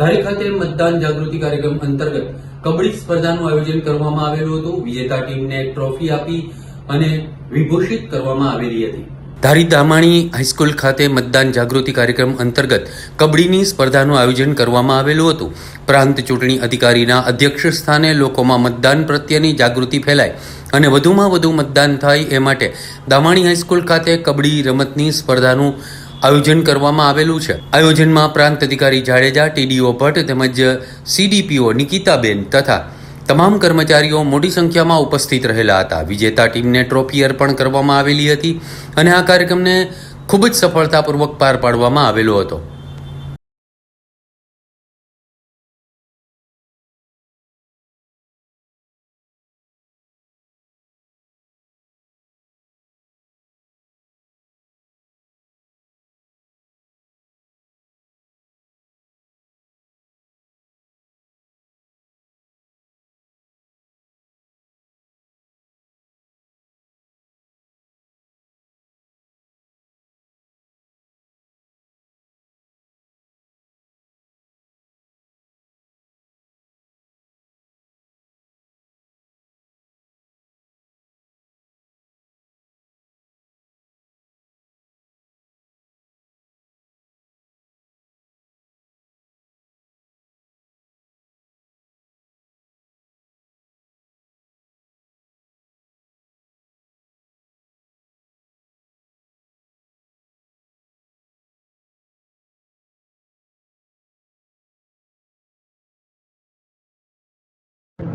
ધારી ખાતે મતદાન જાગૃતિ કાર્યક્રમ અંતર્ગત કબડ્ડી સ્પર્ધાનું આયોજન કરવામાં આવેલું હતું. વિજેતા ટીમને ટ્રોફી આપી અને વિભૂષિત કરવામાં આવેલી હતી. ધારી દામાણી હાઈસ્કૂલ ખાતે મતદાન જાગૃતિ કાર્યક્રમ અંતર્ગત કબડ્ડીની સ્પર્ધાનું આયોજન કરવામાં આવેલું હતું. પ્રાંત ચૂંટણી અધિકારીના અધ્યક્ષ સ્થાને લોકોમાં મતદાન પ્રત્યેની જાગૃતિ ફેલાય અને વધુમાં વધુ મતદાન થાય એ માટે દામાણી હાઈસ્કૂલ ખાતે કબડ્ડી રમતની સ્પર્ધાનું આયોજન કરવામાં આવેલું છે. આયોજનમાં પ્રાંત અધિકારી જાડેજા, ટીડીઓ ભટ્ટ તેમજ સીડીપીઓ નિકિતાબેન તથા તમામ કર્મચારીઓ મોટી સંખ્યામાં ઉપસ્થિત રહેલા હતા. વિજેતા ટીમને ટ્રોફી અર્પણ કરવામાં આવેલી હતી અને આ કાર્યક્રમને ખૂબ જ સફળતાપૂર્વક પાર પાડવામાં આવેલો હતો.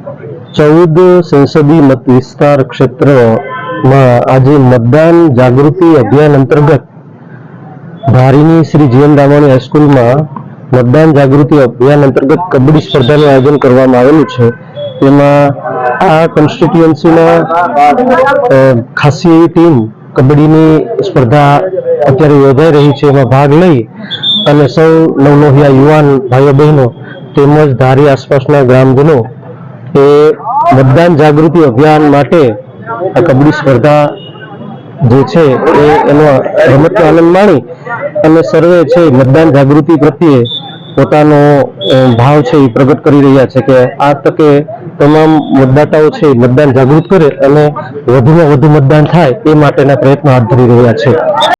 ચૌદ સંસદીય મત વિસ્તાર ક્ષેત્રમાં આજે મતદાન જાગૃતિ અભિયાન અંતર્ગત ધારીની શ્રી જીએન રામાણી હાઈસ્કૂલમાં મતદાન જાગૃતિ અભિયાન અંતર્ગત કબડ્ડી સ્પર્ધાનું આયોજન કરવામાં આવેલું છે. તેમાં આ કોન્સ્ટિટ્યુઅન્સીમાં અ, ખાસી એવી ટીમ કબડ્ડીની સ્પર્ધા અત્યારે યોજાઈ રહી છે. એમાં ભાગ લઈ અને સૌ નવનોહિયા યુવાન ભાઈઓ બહેનો તેમજ ધારી આસપાસના ગ્રામજનો એ મતદાન જાગૃતિ અભિયાન માટે આ કબડ્ડી સ્પર્ધા જે છે એ એનો રમતનો આનંદ માણી અને સર્વે છે મતદાન જાગૃતિ પ્રત્યે પોતાનો ભાવ છે એ પ્રગટ કરી રહ્યા છે કે આ તકે તમામ મતદાતાઓ છે મતદાન જાગૃત કરે અને વધુમાં વધુ મતદાન થાય એ માટેના પ્રયત્નો હાથ ધરી રહ્યા છે.